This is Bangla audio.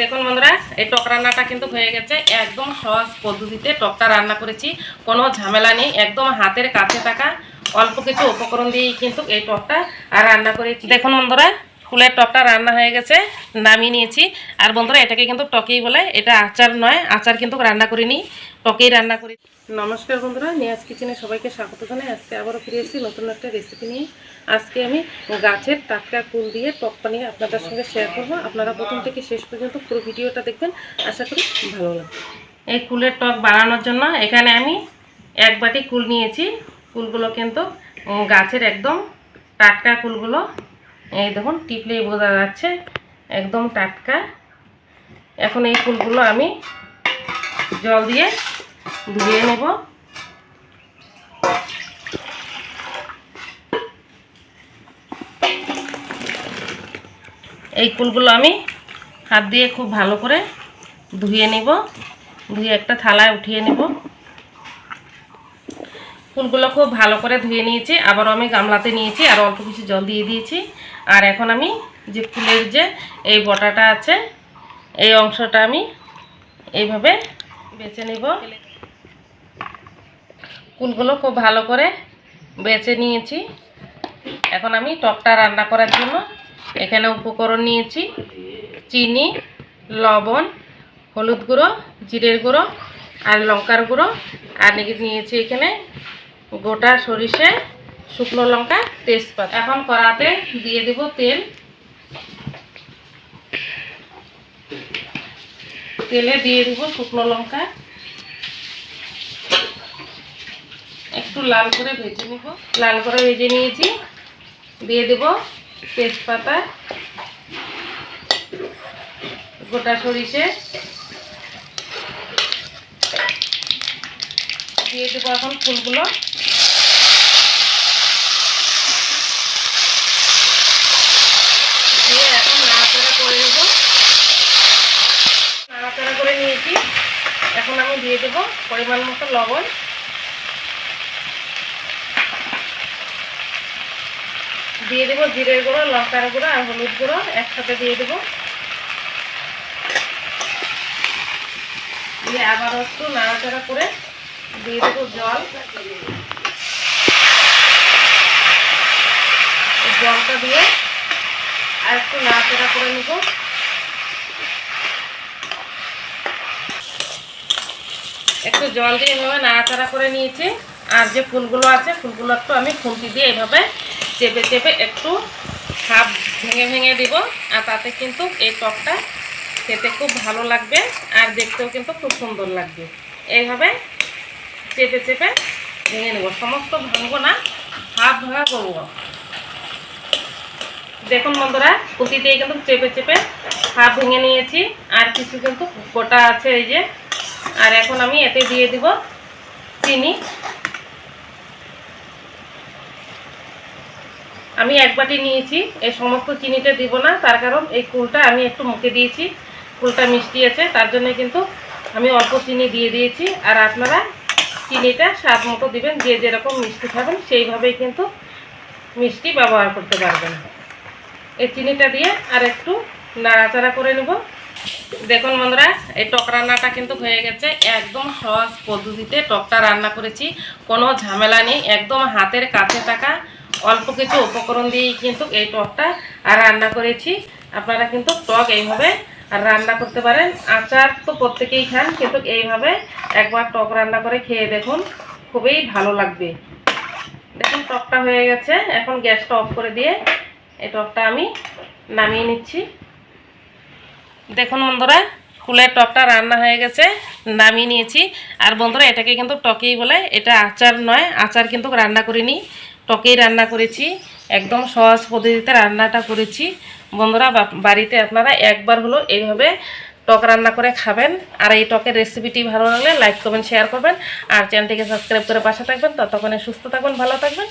দেখুন বন্ধুরা, এই টক রান্নাটা কিন্তু হয়ে গেছে একদম সহজ পদ্ধতিতে। টকটা রান্না করেছি, কোনো ঝামেলা নেই, একদম হাতের কাছে থাকা অল্প কিছু উপকরণ দিয়েই কিন্তু এই টকটা রান্না করেছি। দেখুন বন্ধুরা ফুলের টকটা রান্না হয়ে গেছে নামিয়ে নিয়েছি। আর বন্ধুরা এটাকে কিন্তু টকেই বলে এটা আচার নয় আচার কিন্তু রান্না করিনি টকেই রান্না করি। নমস্কার বন্ধুরা নিয়াজ কিচেনে সবাইকে স্বাগত জানাই। আজকে আবারও ফিরে এসেছি নতুন একটা রেসিপি নিয়ে। আজকে আমি গাছের টাটকা কুল দিয়ে টক বানিয়ে আপনাদের সঙ্গে শেয়ার করব। আপনারা প্রথম থেকে শেষ পর্যন্ত পুরো ভিডিওটা দেখবেন আশা করি ভালো লাগবে। এই কুলের টক বানানোর জন্য এখানে আমি এক বাটি কুল নিয়েছি। কুলগুলো কিন্তু গাছের একদম টাটকা কুলগুলো এই দেখুন, টিপলেই বোঝা যাচ্ছে, একদম টাটকা। এখন এই ফুলগুলো আমি জল দিয়ে ধুয়ে নেব। এই ফুলগুলো আমি হাত দিয়ে খুব ভালো করে ধুয়ে নেব। ধুয়ে একটা থালায় উঠিয়ে নেব। ফুলগুলো খুব ভালো করে ধুয়ে নিয়েছি। আবারও আমি গামলাতে নিয়েছি আর অল্প কিছু জল দিয়ে দিয়েছি। আর এখন আমি যে ফুলের যে এই বটাটা আছে, এই অংশটা আমি এইভাবে বেছে নেব। ফুলগুলো খুব ভালো করে বেছে নিয়েছি। এখন আমি টকটা রান্না করার জন্য এখানে উপকরণ নিয়েছি। চিনি, লবণ, হলুদ গুঁড়ো, জিরের গুঁড়ো আর লঙ্কার গুঁড়ো। আর নিয়েছি এখানে গোটা সরিষে, শুকনো লঙ্কা, তেজপাতা। এখন কড়াতে দিয়ে দেব তেল। তেলে দিয়ে দেব শুকনো লঙ্কা। একটু লাল করে ভেজে নেব। লাল করে ভেজে নিয়েছি। দিয়ে দেব তেজপাতা। গোটা সরিষে। দিয়ে দেবো এখন ফুলগুলো দিয়ে এখন নাড়াচাড়া করে নেব নাড়াচাড়া করে নিয়েছি এখন আমি দিয়ে দেবো পরিমাণ মতো লবণ। দিয়ে দেবো জিরের গুঁড়ো, লঙ্কার গুঁড়ো আর হলুদ গুঁড়ো, একসাথে দিয়ে দেবো। দিয়ে আবার একটু নাড়াচাড়া করে দিয়ে দেবো জল। জলটা দিয়ে আর একটু নাড়াচাড়া করে নেব। একটু জল দিয়ে এভাবে নাড়াচাড়া করে নিয়েছি। আর যে ফুলগুলো আছে, ফুলগুলো একটু আমি খুঁটি দিয়ে এভাবে চেপে চেপে একটু হাফ ভেঙে ভেঙে দিব। আর তাতে কিন্তু এই টকটা খেতে খুব ভালো লাগবে আর দেখতেও কিন্তু খুব সুন্দর লাগবে। এইভাবে চেপে চেপে ভেঙে নেব। সমস্ত ভাঙবো না, হাফ ভাঙা করব। দেখুন বন্ধুরা কুটি দিয়ে কিন্তু চেপে চেপে হাফ ভেঙে নিয়েছি। আর কিছু কিন্তু গোটা আছে এই যে আর এখন আমি এতে দিয়ে দিব চিনি। আমি এক বাটি নিয়েছি, এই সমস্ত চিনিটা দিব না, তার কারণ এই কুলটা আমি একটু মুখে দিয়েছি, কুলটা মিষ্টি আছে, তার জন্য কিন্তু আমি অল্প চিনি দিয়ে দিয়েছি। আর আপনারা চিনিটা স্বাদ মতো দিবেন, যে যেরকম মিষ্টি খাবেন, সেইভাবেই কিন্তু মিষ্টি ব্যবহার করতে পারবেন। এই চিনিটা দিয়ে আর একটু নাড়াচাড়া করে নেব। দেখুন বন্ধুরা, এই টক রান্নাটা কিন্তু হয়ে গেছে একদম সহজ পদ্ধতিতে। টকটা রান্না করেছি, কোনো ঝামেলা নেই, একদম হাতের কাছে থাকা অল্প কিছু উপকরণ দিয়েই কিন্তু এই টকটা আর রান্না করেছি। আপনারা কিন্তু টক এইভাবে রান্না করতে পারেন। আচার তো প্রত্যেকেই খান, কিন্তু এইভাবে একবার টক রান্না করে খেয়ে দেখুন, খুবই ভালো লাগবে। দেখুন, টকটা হয়ে গেছে। এখন গ্যাসটা অফ করে দিয়ে এই টকটা আমি নামিয়ে নিচ্ছি। দেখুন বন্ধুরা, ফুলের টকটা রান্না হয়ে গেছে, নামিয়ে নিয়েছি। আর বন্ধুরা, এটাকে কিন্তু টকেই বলে, এটা আচার নয়, আচার কিন্তু রান্না করিনি, টকেই রান্না করেছি। একদম সহজ পদ্ধতিতে রান্নাটা করেছি। বন্ধুরা বাড়িতে আপনারা একবার হলো এইভাবে টক রান্না করে খাবেন। আর এই টকের রেসিপিটি ভালো লাগলে লাইক করবেন শেয়ার করবেন। আর চ্যানেলটিকে সাবস্ক্রাইব করে পাশে থাকবেন। ততক্ষণে সুস্থ থাকবেন ভালো থাকবেন।